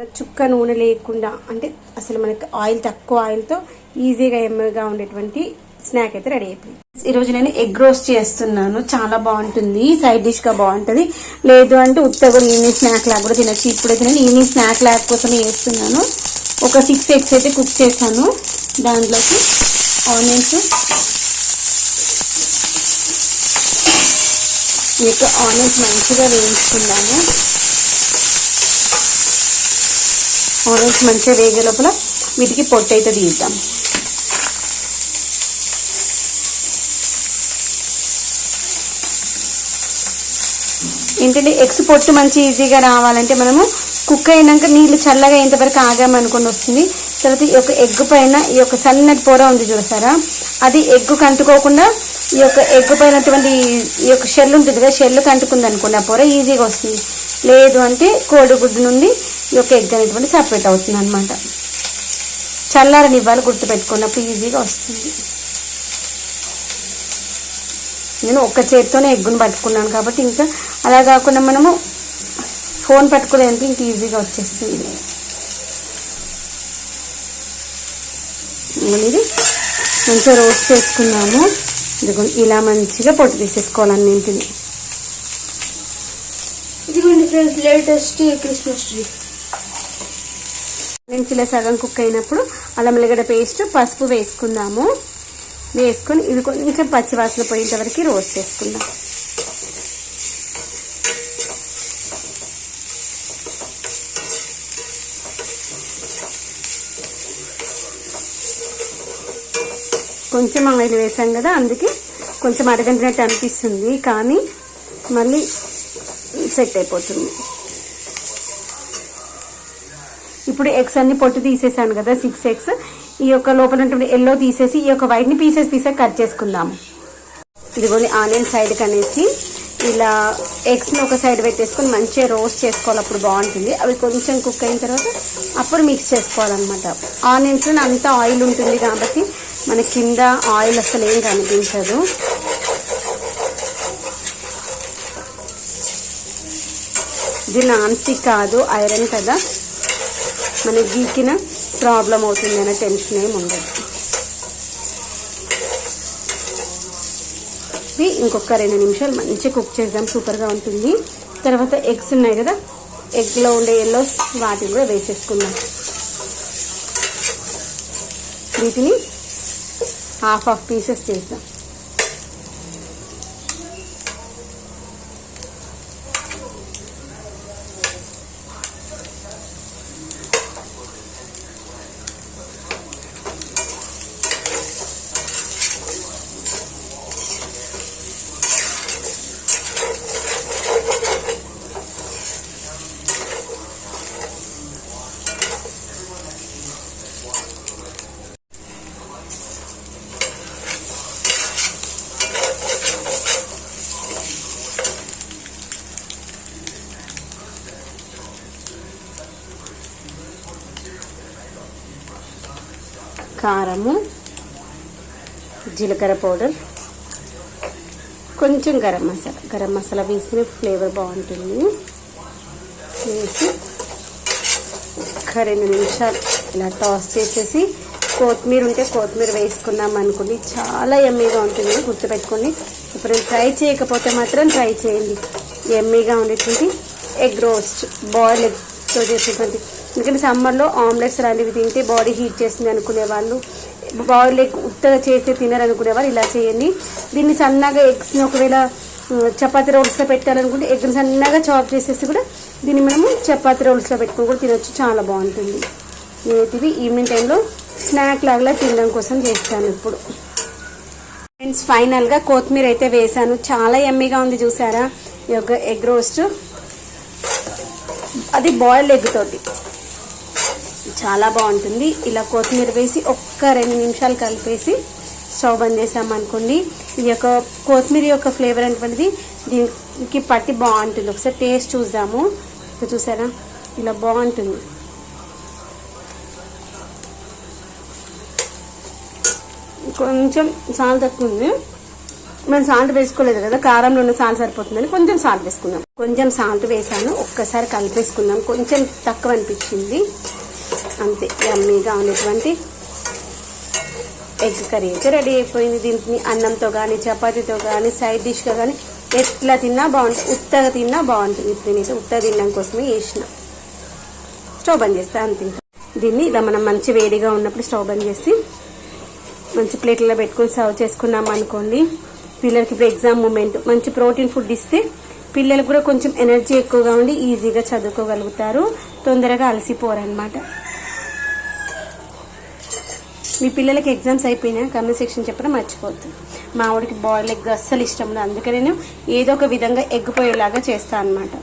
చుక్క నూనె లేకుండా అంటే అసలు మనకి ఆయిల్ తక్కువ ఆయిల్తో ఈజీగా ఎమ్మగా ఉండేటువంటి స్నాక్ అయితే రెడీ అయిపోయింది. ఈరోజు నేను ఎగ్ రోస్ట్ చేస్తున్నాను. చాలా బాగుంటుంది. సైడ్ డిష్గా బాగుంటుంది. లేదు అంటే ఉత్త కూడా ఈవినింగ్ స్నాక్ లాగా కూడా తినచ్చు. ఇప్పుడైతే నేను ఈవినింగ్ స్నాక్ లాగ్ కోసమే చేస్తున్నాను. ఒక సిక్స్ ఎగ్స్ అయితే కుక్ చేశాను. దాంట్లోకి ఆనియన్స్ మీకు ఆనియన్స్ మంచిగా వేయించుకున్నాము మంచిగా వేగే లోపల వీటికి పొట్టు అయితే తీద్దాం. ఏంటంటే ఎగ్స్ పొట్టు మంచి ఈజీగా రావాలంటే మనము కుక్ అయినాక నీళ్ళు చల్లగా ఎంతవరకు ఆగామనుకుని వస్తుంది. తర్వాత ఈ యొక్క ఎగ్ పైన ఈ యొక్క సన్నటి పొర ఉంది చూసారా అది ఎగ్ కంటుకోకుండా ఈ యొక్క ఎగ్ పైనటువంటి ఈ యొక్క షెల్ ఉంటుంది కదా షెల్ కంటుకుంది అనుకోండి ఆ పొర ఈజీగా వస్తుంది. లేదు అంటే కోడిగుడ్డు నుండి ఈ యొక్క ఎగ్ అనేటువంటి సపరేట్ అవుతుంది అనమాట చల్లారనివ్వాలి గుర్తుపెట్టుకున్నప్పుడు ఈజీగా వస్తుంది. నేను ఒక్క చేతితోనే ఎగ్గును పట్టుకున్నాను కాబట్టి ఇంకా అలా కాకుండా మనము ఫోన్ పట్టుకునేందుకు ఇంక ఈజీగా వచ్చేస్తుంది. ఇది. మంచిగా రోస్ట్ చేసుకున్నాము. ఇదిగో ఇలా మంచిగా పొట్టు తీసేసుకోవాలన్నింటిని ఇదిగోండి ఫ్రెండ్స్ లేటెస్ట్ క్రిస్మస్ ట్రీ. నేను ఇలా సగం కుక్ అయినప్పుడు అల్లం ఎల్లిగడ్డ పేస్ట్ పసుపు వేసుకుందాము. వేసుకొని ఇది కొంచెం పచ్చివాసన పోయేంత వరకు రోస్ట్ చేసుకుందాం. కొంచెం ఆయిల్ వేసాం కదా అందుకే కొంచెం అరగంటినట్టు అనిపిస్తుంది కానీ మళ్ళీ సెట్ అయిపోతుంది. ఇప్పుడు ఎగ్స్ అన్ని పొట్టు తీసేసాను కదా సిక్స్ ఎక్స్ ఈ యొక్క లోపల ఎల్లో తీసేసి ఈ యొక్క వైట్ని పీసెస్ పీసెస్ కట్ చేసుకుందాం. ఇదిగోని ఆనియన్ సైడ్కి అనేసి ఇలా ఎగ్స్ని ఒక సైడ్ పెట్టేసుకొని మంచిగా రోస్ట్ చేసుకోవాలి అప్పుడు బాగుంటుంది. అవి కొంచెం కుక్ అయిన తర్వాత అప్పుడు మిక్స్ చేసుకోవాలన్నమాట. ఆనియన్స్ అంతా ఆయిల్ ఉంటుంది కాబట్టి మన కింద ఆయిల్ అసలు ఏం కనిపించదు. ఇది నాన్ స్టిక్ కాదు ఐరన్ కదా. మనకి గీకిన ప్రాబ్లం అవుతుంది అనే టెన్షన్ ఏమి ఉండదు. ఇది ఇంకొక రెండు నిమిషాలు మంచిగా కుక్ చేద్దాం సూపర్గా ఉంటుంది. తర్వాత ఎగ్స్ ఉన్నాయి కదా ఎగ్లో ఉండే ఎల్లోస్ వాటిని కూడా వేసేసుకుందాం. వీటిని హాఫ్ హాఫ్ పీసెస్ చేద్దాం. కారము జీలకర్ర పౌడర్ కొంచెం గరం మసాలా. గరం మసాలా వేసిన ఫ్లేవర్ బాగుంటుంది. వేసి ఒక రెండు నిమిషాలు ఇలా టాస్ చేసేసి కొత్తిమీర ఉంటే కొత్తిమీర వేసుకున్నాం అనుకోండి. చాలా ఎమ్మీగా ఉంటుంది. గుర్తుపెట్టుకోండి. ఇప్పుడు ట్రై చేయకపోతే మాత్రం ట్రై చేయండి. ఎమ్మీగా ఉండేటువంటి ఎగ్ రోస్ట్ బాయిల్ ఎగ్తో చేసేటువంటి ఎందుకంటే సమ్మర్లో ఆమ్లెట్స్ లాంటివి తింటే బాడీ హీట్ చేస్తుంది అనుకునే వాళ్ళు బాయిల్ ఎగ్ ఉత్తగా చేస్తే తినరనుకునే వాళ్ళు ఇలా చేయండి. దీన్ని సన్నగా ఎగ్స్ని ఒకవేళ చపాతి చపాతీ రోల్స్లో పెట్టాలనుకుంటే ఎగ్ని సన్నగా చాప్ చేసేసి కూడా దీన్ని మనము చపాతీ రోల్స్లో పెట్టుకొని కూడా తినొచ్చు. చాలా బాగుంటుంది. నేనైతే ఇవి ఈవినింగ్ టైంలో స్నాక్ లాగా తినడం కోసం చేస్తాను ఇప్పుడు. ఫ్రెండ్స్ ఫైనల్గా కొత్తిమీర అయితే వేసాను చాలా ఎమ్మీగా ఉంది చూసారా? ఈ యొక్క ఎగ్ రోస్ట్. అది బాయిల్డ్ ఎగ్ తోటి. చాలా బాగుంటుంది. ఇలా కొత్తిమీర వేసి ఒక్క రెండు నిమిషాలు కలిపేసి స్టవ్ బంద్ చేసామనుకోండి ఈ యొక్క కొత్తిమీర యొక్క ఫ్లేవర్ అనేటువంటిది దీనికి పట్టి బాగుంటుంది. ఒకసారి టేస్ట్ చూద్దాము. చూసారా? ఇలా బాగుంటుంది. కొంచెం సాల్ట్ తక్కువ ఉంది. మనం సాల్ట్ వేసుకోలేదు కదా కారంలో ఉన్న సాల్ట్ సరిపోతుందని కొంచెం సాల్ట్ వేసుకుందాం. కొంచెం సాల్ట్ వేసాను. ఒక్కసారి కలిపేసుకుందాం. కొంచెం తక్కువ అనిపించింది. అంతే యమ్మీగా ఉన్నటువంటి ఎగ్ కర్రీ అయితే రెడీ అయిపోయింది. దీన్ని అన్నంతో కానీ చపాతీతో కానీ సైడ్ డిష్గా కానీ ఎట్లా తిన్నా బాగుంటుంది ఉత్తగా తిన్నా బాగుంటుంది. ఇప్పుడు నేనైతే ఉత్తగా తినడం కోసమే వేసిన స్టవ్ బంద్ చేస్తే అంతే దీన్ని ఇలా మనం మంచి వేడిగా ఉన్నప్పుడు స్టవ్ బంద్ చేసి మంచి ప్లేట్లలో పెట్టుకొని సర్వ్ చేసుకున్నాం అనుకోండి. పిల్లలకి ఇప్పుడు ఎగ్జామ్ మూమెంట్ మంచి ప్రోటీన్ ఫుడ్ ఇస్తే పిల్లలకు కూడా కొంచెం ఎనర్జీ ఎక్కువగా ఉండి ఈజీగా చదువుకోగలుగుతారు. తొందరగా అలసిపోరనమాట మీ పిల్లలకి ఎగ్జామ్స్ అయిపోయినా కమెంట్ సెక్షన్ చెప్పడం మర్చిపోద్దు మా ఆవిడకి బాయిల్ ఎగ్ అస్సలు ఇష్టం లేదు అందుకే నేను ఏదో ఒక విధంగా ఎగ్ పోయేలాగా చేస్తాను అనమాట